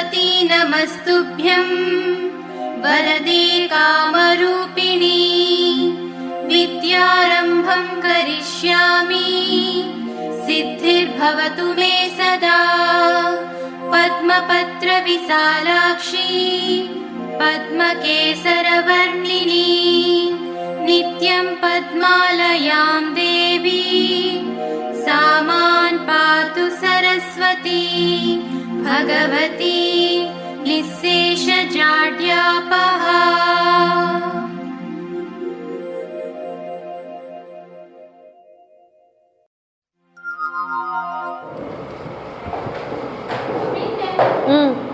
सरस्वती नमस्तुभ्यं। वरदे कामरूपिणी विद्यारम्भं करिष्यामि। सिद्धिर्भवतु मे सदा। पद्मपत्रविशालाक्षी पद्मकेसरवर्णिनी नित्यं पद्मालयां देवी। सा मान् पातु सरस्वती भगवती निःशेषजाड्यापहा હમ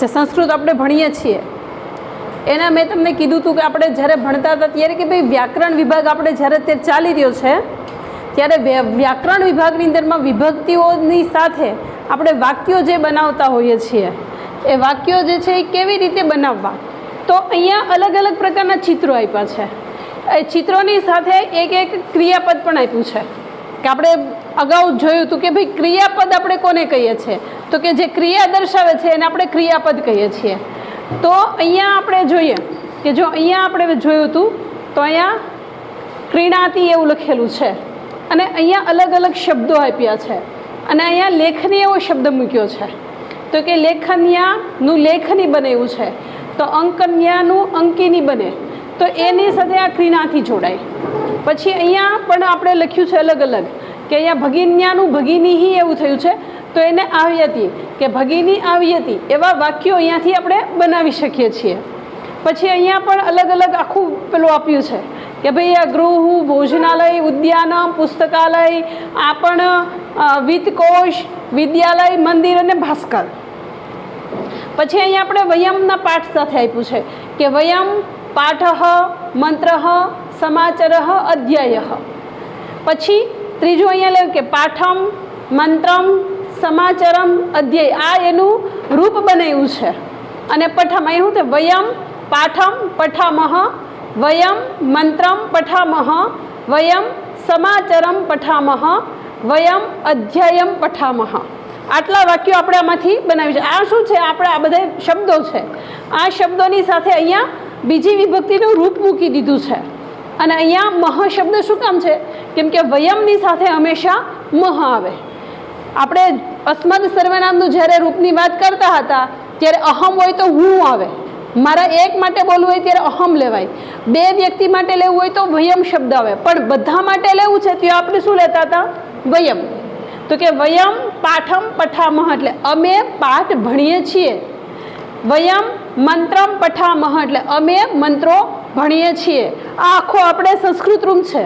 જે સંસ્કૃત આપણે ભણીએ છીએ. એના મેં તમને કીધું હતું કે આપણે જ્યારે ભણતા હતા ત્યારે કે ભાઈ વ્યાકરણ વિભાગ આપણે જ્યારે તે ચાલી રહ્યો છે, ત્યારે વ્યાકરણ વિભાગની અંદરમાં વિભક્તિઓની સાથે આપણે વાક્યો જે બનાવતા હોઈએ છીએ, એ વાક્યો જે છે એ કેવી રીતે બનાવવા? તો અહીંયા અલગ અલગ પ્રકારના ચિત્રો આપ્યા છે. એ ચિત્રોની સાથે એક એક ક્રિયાપદ પણ આપ્યું છે. કે આપણે અગાઉ જોયું હતું કે ભાઈ ક્રિયાપદ આપણે કોને કહીએ છીએ? તો કે જે ક્રિયા દર્શાવે છે એને આપણે ક્રિયાપદ કહીએ છીએ. તો અહીંયા આપણે જોઈએ કે જો અહીંયા આપણે જોયું હતું, તો અહીંયા ક્રીણાતી એવું લખેલું છે. અને અહીંયા અલગ અલગ શબ્દો આપ્યા છે. અને અહીંયા લેખની એવો શબ્દ મૂક્યો છે. તો કે લેખન્યાનું લેખની બને એવું છે. તો અંકન્યાનું અંકીની બને. તો એની સાથે આ ક્રીણાથી જોડાય. પછી અહીંયા પણ આપણે લખ્યું છે અલગ અલગ કે અહીંયા ભગિન્યાનું ભગિની એવું થયું છે. તો એને આવી હતી કે ભગીની આવી હતી એવા વાક્યો અહીંયાથી આપણે બનાવી શકીએ છીએ. પછી અહીંયા પણ અલગ અલગ આખું પેલું આપ્યું છે કે ભાઈ આ ગૃહ, ભોજનાલય ઉદ્યાન પુસ્તકાલય આ પણ વિત્તકોશ વિદ્યાલય, મંદિર અને ભાસ્કર. પછી અહીંયા આપણે વયમના પાઠ સાથે આપ્યું છે કે વયમ પાઠ મંત્ર સમાચાર અધ્યય પછી ત્રીજું અહીંયા લેવું કે પાઠમ મંત્રમ સમાચરમ અધ્યય આ એનું રૂપ બનાવ્યું છે અને પઠમ અહીં શું છે વયમ પાઠમ પઠામહ વયમ મંત્રમ પઠામહ વયમ સમાચરમ પઠામહ વયમ અધ્યાયમ પઠામહ આટલા વાક્યો આપણે આમાંથી બનાવી છે આ શું છે આપણે આ બધા શબ્દો છે આ શબ્દોની સાથે અહીંયા બીજી વિભક્તિનું રૂપ મૂકી દીધું છે અને અહીંયા મહ શબ્દ શું કામ છે? કેમ કે વયમની સાથે હંમેશા મહ આવે. આપણે અસ્મદ સર્વનામનું જ્યારે રૂપની વાત કરતા હતા, ત્યારે અહમ હોય તો હું આવે. મારા એક માટે બોલવું હોય ત્યારે અહમ લેવાય. બે વ્યક્તિ માટે લેવું હોય તો વયમ શબ્દ આવે. પણ બધા માટે લેવું છે ત્યાં આપણે શું લેતા હતા? વયમ. તો કે વયમ પાઠમ પઠામહ એટલે અમે પાઠ ભણીએ છીએ. વયમ મંત્રમ પઠામહ એટલે અમે મંત્રો ભણીએ છીએ. આ આખો આપણે સંસ્કૃત રૂમ છે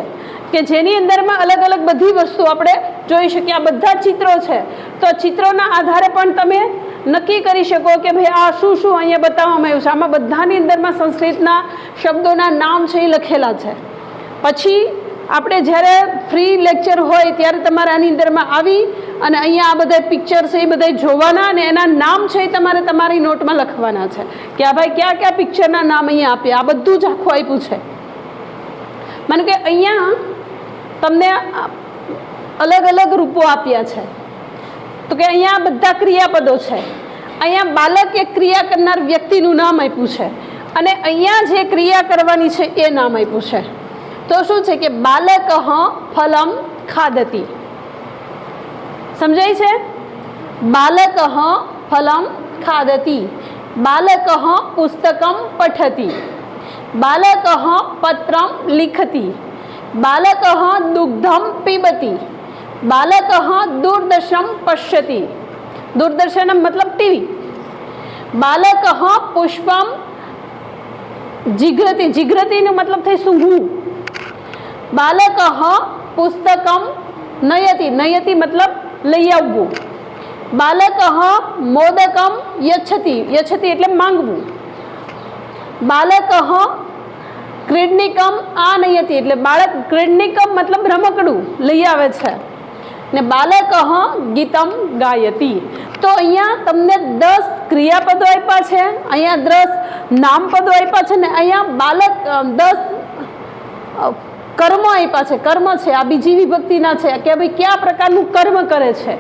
કે જેની અંદરમાં અલગ અલગ બધી વસ્તુ આપણે જોઈ શકીએ. આ બધા ચિત્રો છે. તો ચિત્રોના આધારે પણ તમે નક્કી કરી શકો કે ભાઈ આ શું શું અહીંયા બતાવવામાં આવ્યું છે. આમાં બધાની અંદરમાં સંસ્કૃતના શબ્દોના નામ છે એ લખેલા છે. પછી આપણે જ્યારે ફ્રી લેક્ચર હોય ત્યારે તમારે આની અંદરમાં આવી અને અહીંયા આ બધા પિક્ચર છે એ બધા જોવાના અને એના નામ છે એ તમારે તમારી નોટમાં લખવાના છે કે આ ભાઈ કયા કયા પિક્ચરના નામ અહીંયા આપ્યા? આ બધું જ આખું આપ્યું છે. માનો કે અહીંયા તમને અલગ અલગ રૂપો આપ્યા છે. તો કે અહીંયા બધા ક્રિયાપદો છે. અહીંયા બાલક એક ક્રિયા કરનાર વ્યક્તિનું નામ આપ્યું છે. અને અહીંયા જે ક્રિયા કરવાની છે એ નામ આપ્યું છે. તો શું છે કે બાલક ફલમ ખાદતી. સમજાય છે? બાલક ફલમ ખાદતી. બાલક પુસ્તકમ પઠતી. બાલક પત્રમ લિખતી. બાલક દુગ્ધમ પીબતી. બાલક દૂરદર્શન પશ્યતિ. દૂરદર્શન મતલબ ટીવી. બાલક પુષ્પમ જીઘ્રતી. જીઘ્રતીનો મતલબ થઈ સૂંઘવું બાલક પુસ્તકમ નયતિ નયતિ મતલબ લઈ આવવું. બાલક મોદકમ યચ્છતિ યચ્છતિ એટલે માંગવું. બાલક ક્રીડનિકમ આ નહીં એટલે બાળક ક્રીડનિકમ મતલબ રમકડું લઈ આવે છે. ને બાલક ગીતમ ગાયતી. તો અહીંયા તમને દસ ક્રિયાપદો આપ્યા છે, અહીંયા દસ નામપદો આપ્યા છે ને અહીંયા બાલક દસ કર્મ આપ્યા છે, કર્મ છે, આ બીજી વિભક્તિના છે, કે ભાઈ કયા પ્રકારનું કર્મ કરે છે?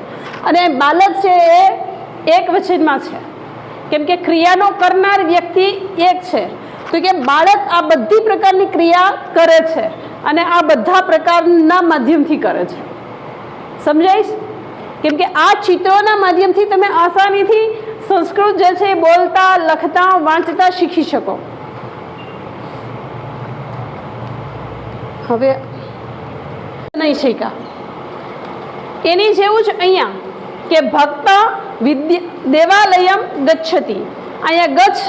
અને બાલક છે એ એક વચનમાં છે. કેમ કે ક્રિયાનો કરનાર વ્યક્તિ એક છે. તો કે બાળક આ બધી પ્રકારની ક્રિયા કરે છે અને આ બધા પ્રકારના માધ્યમથી કરે છે. સમજાઈશ? કેમ કે આ ચિત્રોના માધ્યમથી તમે આસાનીથી સંસ્કૃત જે છે એ બોલતા, લખતા, વાંચતા શીખી શકો. હવે નહીં શીખ્યા. એની જેવું જ અહીંયા કે ભક્ત વિદ્યા, દેવાલયમ ગચ્છતી. અહીંયા ગચ્છ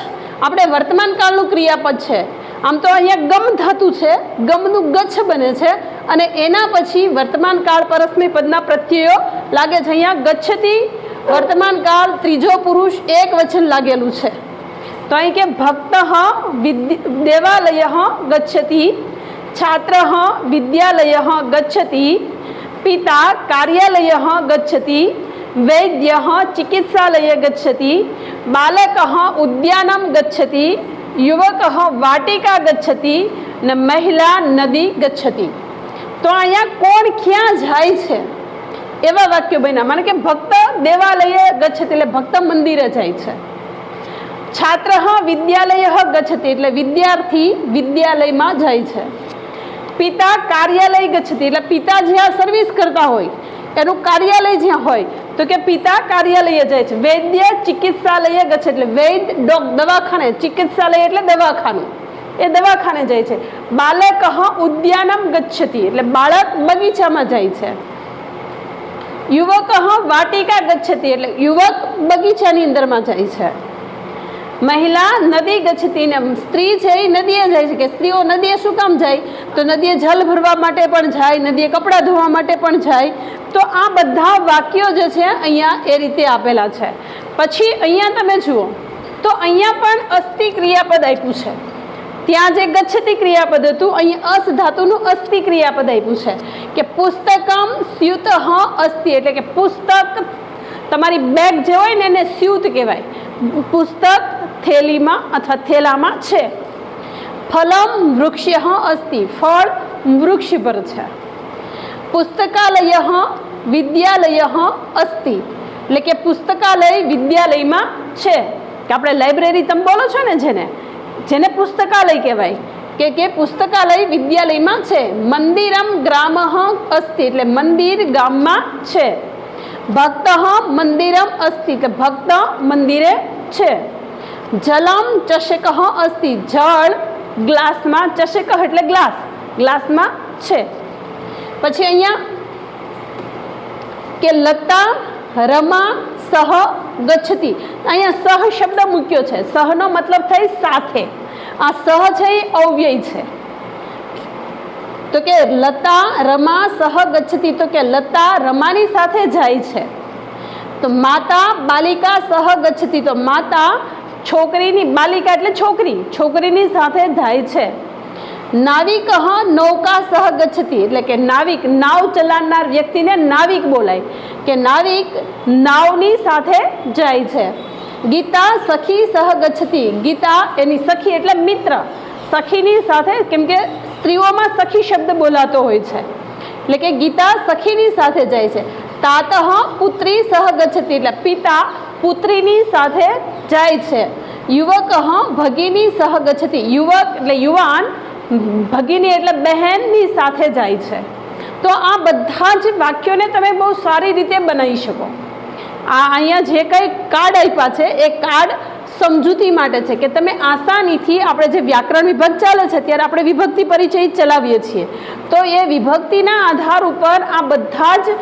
આપણે વર્તમાનકાળનું ક્રિયાપદ છે. આમ તો અહીંયા ગમ ધાતુ છે, ગમનું ગચ્છ બને છે અને એના પછી વર્તમાનકાળ પરસ્મી પદના પ્રત્યયો લાગે છે અહીંયા ગચ્છતી, વર્તમાનકાળ, ત્રીજો પુરુષ એક વચન લાગેલું છે. તો અહીં કે ભક્ત દેવાલય ગચ્છતિ છાત્ર વિદ્યાલય ગચ્છતિ પિતા કાર્યાલય ગચ્છતિ વૈદ્ય ચિકિત્સાલય ગચ્છતિ बालकः उद्यानं ગચ્છતિ યુવક વાટિકા ગચ્છતિ ને મહિલા નદી ગચ્છતિ તો અહીંયા કોણ ક્યાં જાય છે એવા વાક્યો બન્યા મને કે ભક્ત દેવાલયે ગચ્છતિ એટલે ભક્ત મંદિરે જાય છે છાત્ર વિદ્યાલય ગચ્છતિ એટલે વિદ્યાર્થી વિદ્યાલયમાં જાય છે પિતા કાર્યાલય ગચ્છતી, એટલે પિતા જ્યાં સર્વિસ કરતા હોય, એનું કાર્યાલય જ્યાં હોય, તો કે પિતા કાર્યાલય જાય છે. વૈદ્ય ચિકિત્સાલય ગચ્છ, એટલે વૈદ ડોક, દવાખાને, ચિકિત્સાલય એટલે દવાખાનું. એ દવાખાને જાય છે. બાલક ઉદ્યાનમ ગચ્છતી, એટલે બાળક બગીચામાં જાય છે. યુવક વાટિકા ગચ્છતી, એટલે યુવક બગીચાની અંદરમાં જાય છે. મહિલા નદી ગચતી ને સ્ત્રી છે એ નદીએ જાય છે કે સ્ત્રીઓ નદીએ શું કામ જાય? તો નદીએ જલ ભરવા માટે પણ જાય, નદીએ કપડાં ધોવા માટે પણ જાય. તો આ બધા વાક્યો જે છે અહીંયા એ રીતે આપેલા છે. પછી અહીંયા તમે જુઓ, તો અહીંયા પણ અસ્થિ ક્રિયાપદ આપ્યું છે. ત્યાં જે ગચ્છતી ક્રિયાપદ હતું, અહીં અસ ધાતુનું અસ્થિ ક્રિયાપદ આપ્યું છે. કે પુસ્તકમ સ્યુત અસ્થિ, એટલે કે પુસ્તક તમારી બેગ જે હોય ને એને સ્યુત કહેવાય. પુસ્તક થેલીમાં અથવા થેલામાં છે. ફલમ વૃક્ષ અસ્તિ. ફળ વૃક્ષ પર છે. પુસ્તકાલય વિદ્યાલય અસ્તિ. એટલે કે પુસ્તકાલય વિદ્યાલયમાં છે. કે આપણે લાઇબ્રેરી તમે બોલો છો ને જેને? જેને પુસ્તકાલય કહેવાય? કે કે પુસ્તકાલય વિદ્યાલયમાં છે. મંદિરમ ગ્રામ અસ્તિ. એટલે મંદિર ગામમાં છે. ભક્ત મંદિરમ અસ્તિ. એટલે ભક્ત મંદિરે છે. જલમ ચષક અસ્તિ, જળ ગ્લાસમાં ચષક એટલે ગ્લાસ, ગ્લાસમાં છે. પછી અહીંયા કે લતા રમા સહ ગચ્છતી. અહીંયા સહ શબ્દ મૂક્યો છે. સહનો મતલબ થઈ સાથે. આ સહ છે એ અવ્યય છે. તો કે લતા રમા સહ ગચ્છતી, તો કે લતા રમાની સાથે જાય છે. તો માતા બાલિકા સહ ગચ્છતી, તો માતા છોકરીની બાલિકા એટલે છોકરી. છોકરીની સાથે જાય છે. નાવિક નૌકા સહ ગચ્છતી. એટલે કે નાવિક, નાવ ચલાવનાર વ્યક્તિને નાવિક બોલાય. કે નાવિક નાવની સાથે જાય છે. ગીતા સખી સહ ગચ્છતી. ગીતા એની સખી એટલે મિત્ર. સખીની સાથે, કેમ કે સ્ત્રીઓમાં સખી શબ્દ બોલાતો હોય છે. એટલે કે ગીતા સખીની સાથે જાય છે. તાતઃ પુત્રી સહ ગચ્છતી. એટલે પિતા પુત્રીની સાથે જાય છે. યુવક ભગીની સહ યુવક એટલે યુવાન, ભગીની એટલે બહેનની સાથે જાય છે. તો આ બધા જ વાક્યોને તમે બહુ સારી રીતે બનાવી શકો. આ અહીંયા જે કંઈ કાર્ડ આપ્યા છે, એ કાર્ડ સમજૂતી માટે છે કે તમે આસાનીથી આપણે જે વ્યાકરણ વિભાગ ચાલે છે, ત્યારે આપણે વિભક્તિ પરિચય ચલાવીએ છીએ. તો એ વિભક્તિના આધાર ઉપર આ બધા જ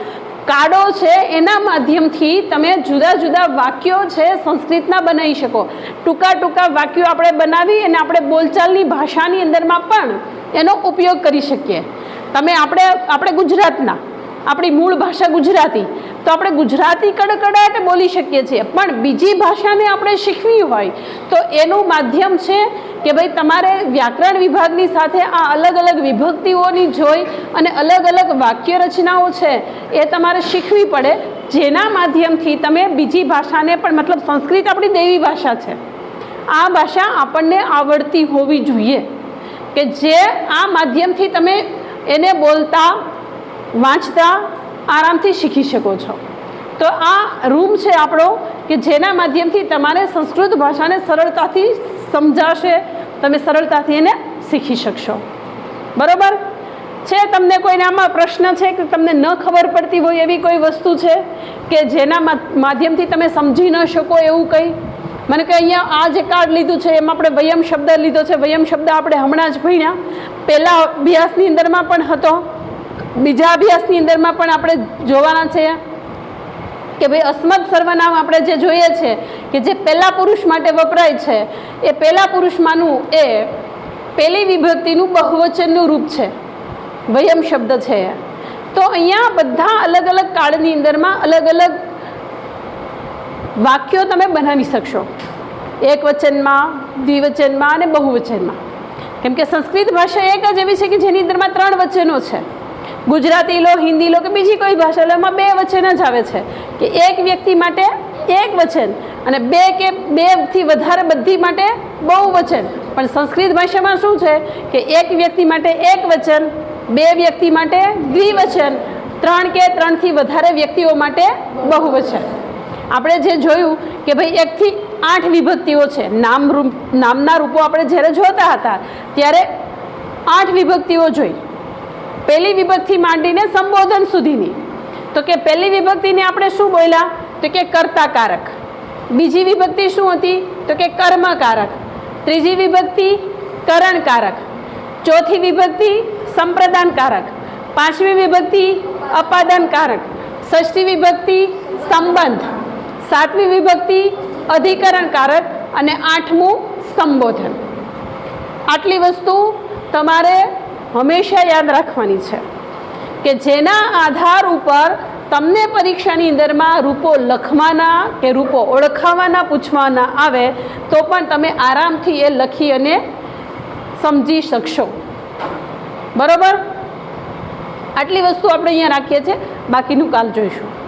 કાર્ડો છે એના માધ્યમથી તમે જુદા જુદા વાક્યો છે સંસ્કૃતના બનાવી શકો. ટૂંકા ટૂંકા વાક્યો આપણે બનાવી અને આપણે બોલચાલની ભાષાની અંદરમાં પણ એનો ઉપયોગ કરી શકીએ. તમે આપણે આપણે ગુજરાતના આપણી મૂળ ભાષા ગુજરાતી. તો આપણે ગુજરાતી કડકડાટ બોલી શકીએ છીએ. પણ બીજી ભાષાને આપણે શીખવી હોય, તો એનું માધ્યમ છે કે ભાઈ તમારે વ્યાકરણ વિભાગની સાથે આ અલગ અલગ વિભક્તિઓની જોઈ અને અલગ અલગ વાક્ય રચનાઓ છે એ તમારે શીખવી પડે. જેના માધ્યમથી તમે બીજી ભાષાને પણ, મતલબ સંસ્કૃત આપણી દેવી ભાષા છે. આ ભાષા આપણને આવડતી હોવી જોઈએ. કે જે આ માધ્યમથી તમે એને બોલતા વાંચતા આરામથી શીખી શકો છો. તો આ રૂમ છે આપણો કે જેના માધ્યમથી તમારે સંસ્કૃત ભાષાને સરળતાથી સમજાશે, તમે સરળતાથી એને શીખી શકશો. બરાબર? છે તમને કોઈને આમાં પ્રશ્ન છે કે તમને ન ખબર પડતી હોય એવી કોઈ વસ્તુ છે કે જેના માધ્યમથી તમે સમજી ન શકો એવું કંઈ? મને કે અહીંયા આ જે કાર્ડ લીધું છે, એમાં આપણે વયમ શબ્દ લીધો છે, વયમ શબ્દ આપણે હમણાં જ ભણ્યા. પહેલાં અભ્યાસની અંદરમાં પણ હતો. બીજા અભ્યાસની અંદરમાં પણ આપણે જોવાના છે કે ભાઈ અસ્મદ સર્વનામ આપણે જે જોઈએ છે કે જે પહેલા પુરુષ માટે વપરાય છે, એ પહેલા પુરુષમાંનું એ પહેલી વિભક્તિનું બહુવચનનું રૂપ છે, વયમ શબ્દ છે તો અહીંયા બધા અલગ અલગ કાળની અંદરમાં અલગ અલગ વાક્યો તમે બનાવી શકશો. એક વચનમાં દ્વિવચનમાં અને બહુવચનમાં. કેમ કે સંસ્કૃત ભાષા એક જ એવી છે કે જેની અંદરમાં ત્રણ વચનો છે. ગુજરાતી લો, હિન્દી લો કે બીજી કોઈ ભાષા લો, એમાં બે વચન જ આવે છે કે એક વ્યક્તિ માટે એક વચન અને બે કે બેથી વધારે બધી માટે બહુ વચન. પણ સંસ્કૃત ભાષામાં શું છે કે એક વ્યક્તિ માટે એક વચન, બે વ્યક્તિ માટે દ્વિવચન, ત્રણ કે ત્રણથી વધારે વ્યક્તિઓ માટે બહુવચન. આપણે જે જોયું કે ભાઈ એકથી આઠ વિભક્તિઓ છે, નામ રૂપ, નામના રૂપો આપણે જ્યારે જોતા હતા, ત્યારે આઠ વિભક્તિઓ જોઈ. પહેલી વિભક્તિ માંડીને સંબોધન સુધીની. તો કે પહેલી વિભક્તિને આપણે શું બોલ્યા? તો કે કર્તાકારક. બીજી વિભક્તિ શું હતી? તો કે કર્મકારક. ત્રીજી વિભક્તિ કરણકારક. ચોથી વિભક્તિ સંપ્રદાનકારક. પાંચમી વિભક્તિ અપાદાનકારક. ષષ્ઠી વિભક્તિ સંબંધ. સાતમી વિભક્તિ અધિકરણકારક અને આઠમું સંબોધન. આટલી વસ્તુ તમારે હંમેશા યાદ રાખવાની છે કે જેના આધાર ઉપર તમને પરીક્ષાની અંદરમાં રૂપો લખવાના કે રૂપો ઓળખાવાના પૂછવાના આવે, તો પણ તમે આરામથી એ લખી અને સમજી શકશો. બરાબર? આટલી વસ્તુ આપણે અહીંયા રાખીએ છીએ. બાકીનું કાલ જોઈશું.